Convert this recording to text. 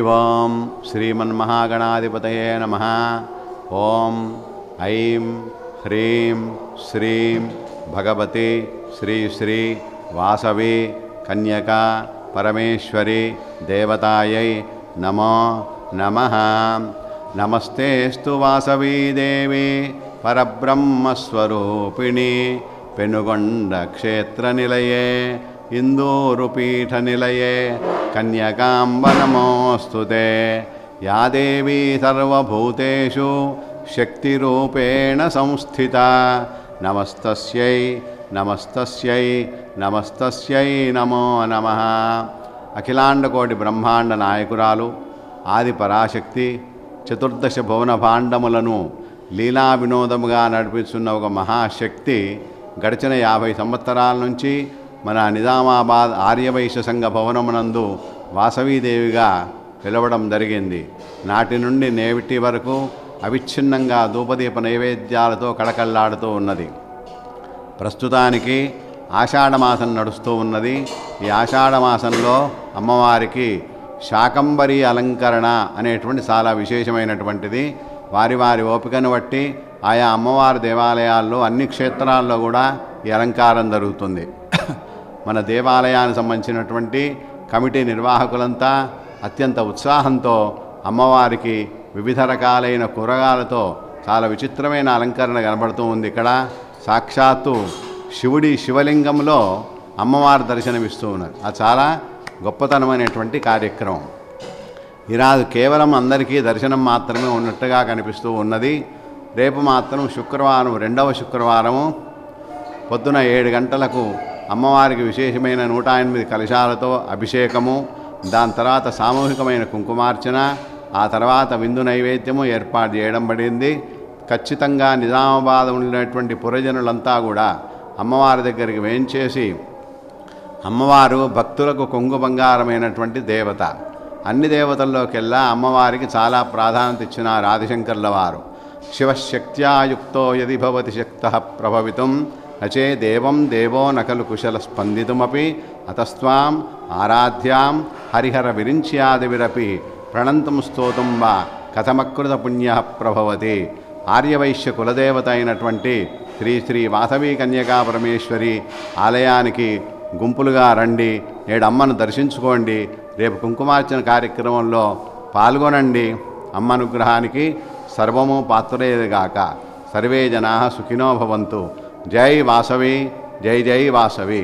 హరి ఓం శ్రీమన్మహాగణాధిపతయే నమ ఓం ఐం హ్రీం శ్రీం భగవతి శ్రీ శ్రీ వాసవి కన్యక పరమేశ్వరి దేవతాయై నమో నమ నమస్తేస్తు వాసవీదేవి పరబ్రహ్మస్వరూపిణి పెనుగొండ క్షేత్ర నిలయే ఇందోరుపీఠ నిలయే ते या సర్వూతూ सर्वभूतेषु शक्तिरूपेण संस्थिता నమస్తై నమస్తస్యై నమస్తస్యై నమో నమ. అఖిలాండకోటి బ్రహ్మాండ నాయకురాలు ఆది పరాశక్తి చతుర్దశ భువన భాండములను లీలా వినోదముగా నడిపిస్తున్న ఒక మహాశక్తి గడిచిన యాభై సంవత్సరాల నుంచి మన నిజామాబాద్ ఆర్యవైశ్య సంఘ భవనమునందు వాసవీదేవిగా పిలవడం జరిగింది. నాటి నుండి నేవిటి వరకు అవిచ్ఛిన్నంగా ధూపదీప నైవేద్యాలతో కళకళ్ళాడుతూ ఉన్నది. ప్రస్తుతానికి ఆషాఢమాసం నడుస్తూ ఉన్నది. ఈ ఆషాఢమాసంలో అమ్మవారికి శాకంబరి అలంకరణ అనేటువంటి చాలా విశేషమైనటువంటిది. వారి వారి ఓపికను బట్టి ఆయా అమ్మవారి దేవాలయాల్లో అన్ని క్షేత్రాల్లో కూడా ఈ అలంకారం జరుగుతుంది. మన దేవాలయానికి సంబంధించినటువంటి కమిటీ నిర్వాహకులంతా అత్యంత ఉత్సాహంతో అమ్మవారికి వివిధ రకాలైన కూరగాయలతో చాలా విచిత్రమైన అలంకరణ కనబడుతూ ఉంది ఇక్కడ. సాక్షాత్తు శివుడి శివలింగంలో అమ్మవారు దర్శనమిస్తూ ఉన్నారు. అది చాలా గొప్పతనమైనటువంటి కార్యక్రమం. ఈరోజు కేవలం అందరికీ దర్శనం మాత్రమే ఉన్నట్టుగా కనిపిస్తూ ఉన్నది. రేపు మాత్రం శుక్రవారం రెండవ శుక్రవారము పొద్దున ఏడు గంటలకు అమ్మవారికి విశేషమైన నూట ఎనిమిది కలశాలతో అభిషేకము దాని తర్వాత సామూహికమైన కుంకుమార్చన ఆ తర్వాత విందు నైవేద్యము ఏర్పాటు చేయడం పడింది. ఖచ్చితంగా నిజామాబాద్ ఉన్నటువంటి పురజనులంతా కూడా అమ్మవారి దగ్గరికి వేంచేసి అమ్మవారు భక్తులకు కొంగు బంగారమైనటువంటి దేవత. అన్ని దేవతల్లోకెల్లా అమ్మవారికి చాలా ప్రాధాన్యత ఇచ్చినారు ఆదిశంకర్ల వారు. శివశక్త్యాయుక్తో యది భవతి శక్త ప్రభవితం. అచే దేవం దేవో నకలు కుశల స్పందితుమపి అతస్వాం ఆరాధ్యాం హరిహర విరించ్యాదివిరపి ప్రణంతం స్తోతం వా కథమకృత పుణ్య ప్రభవతి. ఆర్యవైశ్య కులదేవత అయినటువంటి శ్రీ శ్రీ వాసవి కన్యకా పరమేశ్వరి ఆలయానికి గుంపులుగా రండి నేడు అమ్మను దర్శించుకోండి రేపు కుంకుమార్చన కార్యక్రమంలో పాల్గొనండి. అమ్మ అనుగ్రహానికి సర్వము పాత్రయేగాక సర్వే జనా సుఖినో భవంతు. జై వాసవి జై జై వాసవి